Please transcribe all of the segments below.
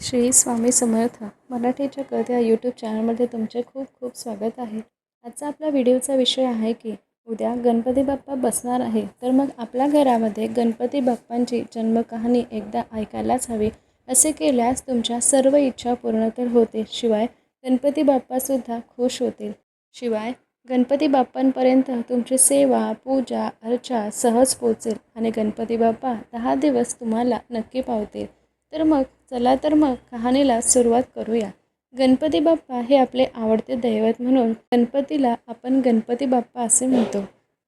श्री स्वामी समर्थ मराठीच्या कथ या यूट्यूब चॅनलमध्ये तुमचे खूप खूप स्वागत आहे. आजचा आपला व्हिडिओचा विषय आहे की उद्या गणपती बाप्पा बसणार आहे तर मग आपल्या घरामध्ये गणपती बाप्पांची जन्मकहाणी एकदा ऐकायलाच हवी असे केल्यास तुमच्या सर्व इच्छा पूर्ण तर होते शिवाय गणपती बाप्पासुद्धा खुश होतील. शिवाय गणपती बाप्पांपर्यंत तुमची सेवा पूजा अर्चा सहज पोचेल आणि गणपती बाप्पा दहा दिवस तुम्हाला नक्की पावतील. तर मग चला तर मग कहाणीला सुरुवात करूया. गणपती बाप्पा हे आपले आवडते दैवत म्हणून गणपतीला आपण गणपती बाप्पा असे म्हणतो.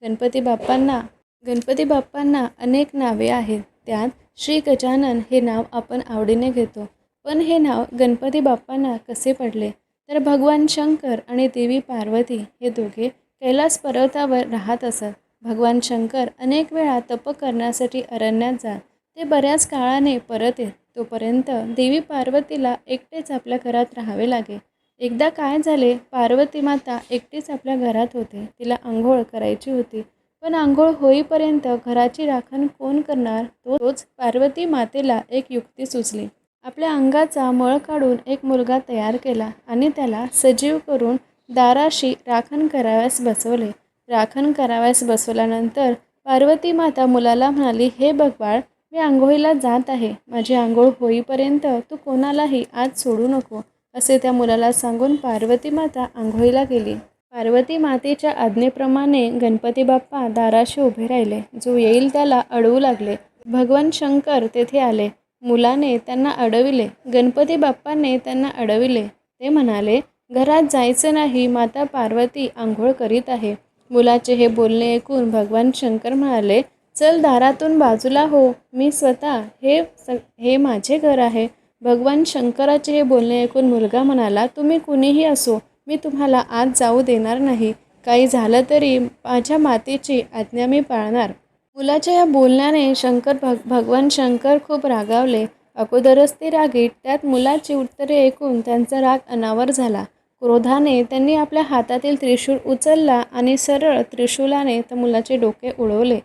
गणपती बाप्पांना गणपती बाप्पांना अनेक नावे आहेत. त्यात श्री गजानन हे नाव आपण आवडीने घेतो. पण हे नाव गणपती बाप्पांना कसे पडले? तर भगवान शंकर आणि देवी पार्वती हे दोघे कैलास पर्वतावर राहत असत. भगवान शंकर अनेक वेळा तप करण्यासाठी अरण्यात जात. ते बऱ्याच काळाने परत येत तोपर्यंत देवी पार्वतीला एकटेच आपल्या घरात राहावे लागे. एकदा काय झाले पार्वती माता एकटीच आपल्या घरात होते. तिला आंघोळ करायची होती. पण आंघोळ होईपर्यंत घराची राखण कोण करणार? तोच पार्वती मातेला एक युक्ती सुचली. आपल्या अंगाचा मळ काढून एक मुलगा तयार केला आणि त्याला सजीव करून दाराशी राखण कराव्यास बसवले. राखण कराव्यास बसवल्यानंतर पार्वती माता मुलाला म्हणाली हे बघबाळ मी आंघोळीला जात आहे. माझी आंघोळ होईपर्यंत तू कोणालाही आज सोडू नको असे त्या मुलाला सांगून पार्वती माता आंघोळीला गेली. पार्वती मातेच्या आज्ञेप्रमाणे गणपती बाप्पा दाराशी उभे राहिले. जो येईल त्याला अडवू लागले. भगवान शंकर तेथे आले. मुलाने त्यांना अडविले. गणपती बाप्पाने त्यांना अडविले. ते म्हणाले घरात जायचं नाही माता पार्वती आंघोळ करीत आहे. मुलाचे हे बोलणे ऐकून भगवान शंकर म्हणाले चल दारातून बाजूला हो मी स्वतः हे स हे माझे घर आहे. भगवान शंकराचे हे बोलणे ऐकून मुलगा म्हणाला तुम्ही कुणीही असो मी तुम्हाला आज जाऊ देणार नाही. काही झालं तरी माझ्या मातेची आज्ञा मी पाळणार. मुलाच्या या बोलण्याने शंकर भग भगवान शंकर खूप रागावले. अगोदरच ते रागीट त्यात मुलाची उत्तरे ऐकून त्यांचा राग अनावर झाला. क्रोधाने त्यांनी आपल्या हातातील त्रिशूळ उचलला आणि सरळ त्रिशूलाने त्या मुलाचे डोके उडवले.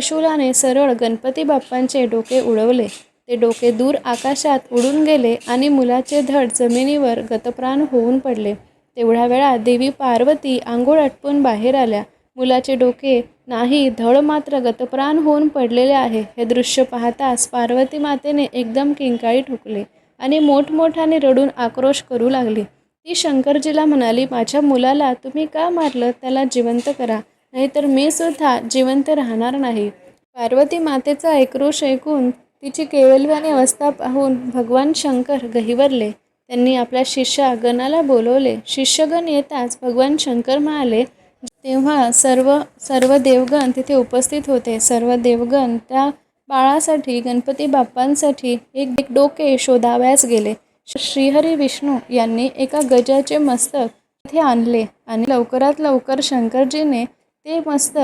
त्रिशूलाने सरळ गणपती बाप्पांचे डोके उडवले. ते डोके दूर आकाशात उडून गेले आणि मुलाचे धड जमिनीवर गतप्राण होऊन पडले. तेवढ्या वेळा देवी पार्वती आंघोळ आटपून बाहेर आल्या. मुलाचे डोके नाही धड मात्र गतप्राण होऊन पडलेले आहे. हे दृश्य पाहताच पार्वती मातेने एकदम किंकाळी ठोकले आणि मोठमोठ्याने रडून आक्रोश करू लागली. ती शंकरजीला म्हणाली माझ्या मुलाला तुम्ही का मारलं? त्याला जिवंत करा. नाहीतर मी सुद्धा जिवंत राहणार नाही. पार्वती मातेचा आक्रोश ऐकून तिची केवलवानी अवस्था पाहून भगवान शंकर गहिवरले. त्यांनी आपल्या शिष्या गणाला बोलवले. शिष्यगण येताच भगवान शंकर म्हणाले तेव्हा सर्व सर्व देवगण तिथे उपस्थित होते. सर्व देवगण त्या बाळासाठी गणपती बाप्पांसाठी एक एक डोके शोधाव्यास गेले. श्रीहरी विष्णू यांनी एका गजाचे मस्तक तिथे आणले आणि लवकरात लवकर शंकरजीने ते मस्त.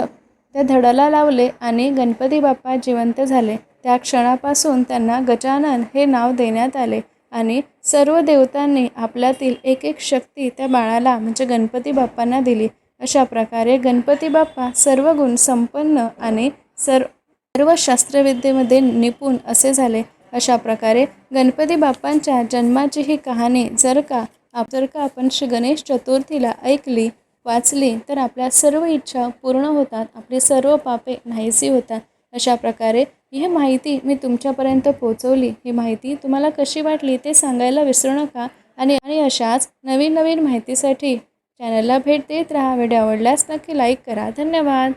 त्या धडाला लावले आणि गणपती बाप्पा जिवंत झाले. त्या क्षणापासून त्यांना गजानन हे नाव देण्यात आले आणि सर्व देवतांनी आपल्यातील एक एक शक्ती त्या बाळाला म्हणजे गणपती बाप्पांना दिली. अशा प्रकारे गणपती बाप्पा सर्व गुण संपन्न आणि सर्व सर्व शास्त्रविद्येमध्ये निपुण असे झाले. अशा प्रकारे गणपती बाप्पांच्या जन्माची ही कहाणी जर का जर का आपण श्री गणेश चतुर्थीला ऐकली वाचली तर आपल्या सर्व इच्छा पूर्ण होतात आपली सर्व पापे नाहीसी होतात. अशा प्रकारे ही माहिती मी तुमच्यापर्यंत पोहोचवली. ही माहिती तुम्हाला कशी वाटली ते सांगायला विसरू नका आणि आणि अशाच नवीन नवीन माहितीसाठी चॅनलला भेट देत राहा. व्हिडिओ आवडल्यास नक्की लाईक करा. धन्यवाद.